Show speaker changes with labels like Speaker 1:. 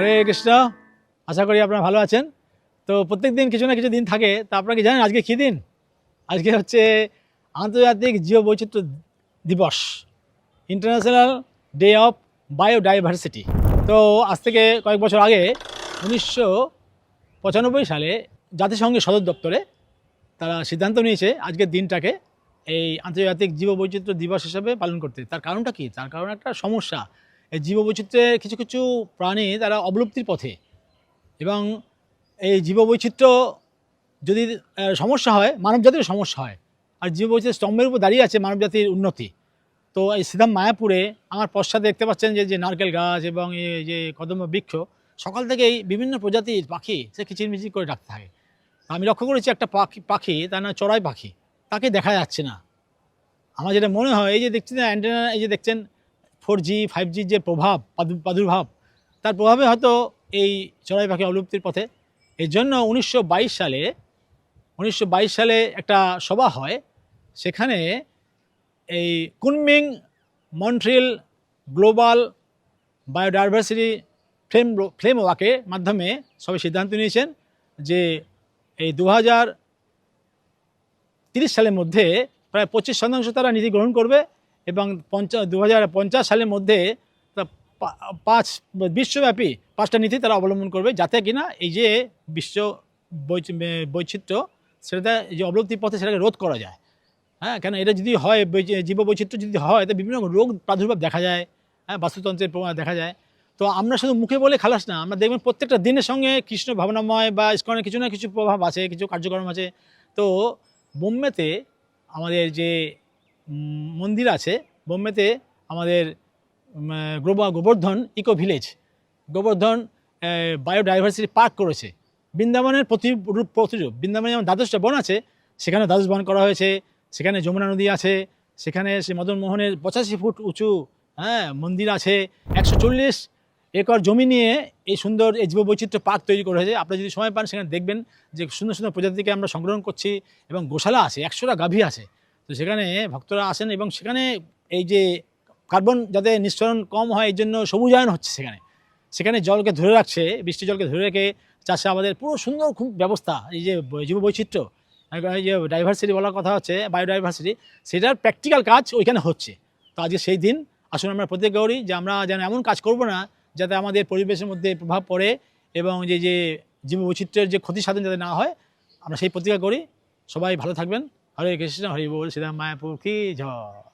Speaker 1: হরে কৃষ্ণ, আশা করি আপনারা ভালো আছেন। তো প্রত্যেক দিন কিছু না কিছু দিন থাকে, তা আপনারা কি জানেন আজকে কী দিন? আজকে হচ্ছে আন্তর্জাতিক জীব বৈচিত্র্য দিবস ইন্টারন্যাশনাল ডে অফ বায়োডাইভার্সিটি তো আজ থেকে কয়েক বছর আগে, উনিশশো পঁচানব্বই সালে জাতিসংঘের সদর দপ্তরে তারা সিদ্ধান্ত নিয়েছে আজকের দিনটাকে এই আন্তর্জাতিক জীববৈচিত্র্য দিবস হিসেবে পালন করতে। তার কারণটা কি? তার কারণ একটা সমস্যা। এই জীববৈচিত্র্যের কিছু কিছু প্রাণী তারা অবলুপ্তির পথে। এবং এই জীববৈচিত্র্য যদি সমস্যা হয় মানবজাতির সমস্যা হয়। আর জীববৈচিত্র্য স্তম্ভের উপর দাঁড়িয়ে আছে মানবজাতির উন্নতি। তো এই সিধাম মায়াপুরে আমার পশ্চাতে দেখতে পাচ্ছেন যে যে নারকেল গাছ এবং এই যে কদম্ব বৃক্ষ, সকাল থেকেই বিভিন্ন প্রজাতির পাখি সে কিচিরমিচির করে ডাকতে থাকে। আমি লক্ষ্য করেছি একটা পাখি পাখি, তার নাম চড়াই পাখি। তাকে দেখা যাচ্ছে না। আমার যেটা মনে হয়, এই যে দেখছেন, অ্যান্টেনা, এই যে দেখছেন ফোর জি, ফাইভ জির যে প্রভাব প্রাদুর্ভাব, তার প্রভাবে হয়তো এই চড়াই পাখি অবলুপ্তির পথে। এর জন্য উনিশশো বাইশ সালে, উনিশশো বাইশ সালে একটা সভা হয়, সেখানে এই Kunming Montreal global biodiversity flame flame ওয়াকের মাধ্যমে সবাই সিদ্ধান্ত নিয়েছেন যে এই দু হাজার তিরিশ সালের মধ্যে প্রায় পঁচিশ শতাংশ তারা নীতি গ্রহণ করবে এবং পঞ্চা দু পঞ্চাশ সালের মধ্যে পাঁচ, বিশ্বব্যাপী পাঁচটা নীতি তারা অবলম্বন করবে যাতে কিনা এই যে বিশ্ব বৈচ- বৈচিত্র্য সেটা যে অবলুপ্তির পথে সেটাকে রোধ করা যায়। হ্যাঁ কেন এটা যদি হয় বৈচি- জীববৈচিত্র্য যদি হয় তো বিভিন্ন রোগ প্রাদুর্ভাব দেখা যায় হ্যাঁ বাস্তুতন্ত্রের প্রভাব দেখা যায়। তো আমরা শুধু মুখে বলে খালাস না, আমরা দেখবেন প্রত্যেকটা দিনের সঙ্গে কৃষ্ণ ভাবনাময় বা ইস্কনের কিছু না কিছু প্রভাব আছে, কিছু কার্যক্রম আছে। তো বোম্বেতে আমাদের যে মন্দির আছে। বোম্বেতে আমাদের Govardhan eco village. Govardhan biodiversity park করেছে। বৃন্দাবনের প্রতিরূপ প্রতিরূপ। বৃন্দাবনে যেমন দ্বাদশটা বন আছে সেখানে দ্বাদশ বন করা হয়েছে। সেখানে যমুনা নদী আছে। সেখানে সে মদন মোহনের পঁচাশি ফুট উঁচু হ্যাঁ মন্দির আছে। একশো চল্লিশ একর জমি নিয়ে এই সুন্দর এই জীববৈচিত্র্য পার্ক তৈরি করা হয়েছে। আপনি যদি সময় পান, সেখানে দেখবেন যে সুন্দর সুন্দর প্রজাতিকে আমরা সংগ্রহণ করছি এবং গোশালা আছে, একশোটা গাভী আছে। তো সেখানে ভক্তরা আসেন এবং সেখানে এই যে কার্বন যাতে নিঃসরণ কম হয় এই জন্য সবুজায়ন হচ্ছে সেখানে। সেখানে জলকে ধরে রাখছে বৃষ্টি জলকে ধরে রেখে চাষে আমাদের পুরো সুন্দর খুব ব্যবস্থা, এই যে ব- জীববৈচিত্র্য এই যে ডাইভার্সিটি বলার কথা হচ্ছে বায়োডাইভার্সিটি সেটার প্র্যাকটিক্যাল কাজ ওইখানে হচ্ছে। তো আজকে সেই দিন, আসুন আমরা প্রত্যেক করি যে আমরা যেন এমন কাজ করব না, যাতে আমাদের পরিবেশের মধ্যে প্রভাব পড়ে এবং যে যে জীব বৈচিত্র্যের যে ক্ষতি সাধন যাতে না হয়, আমরা সেই প্রতিজ্ঞা করি। সবাই ভালো থাকবেন। হরে কৃষ্ণ হরি বল শ্রীরাম মায়াপুর কি ঝড়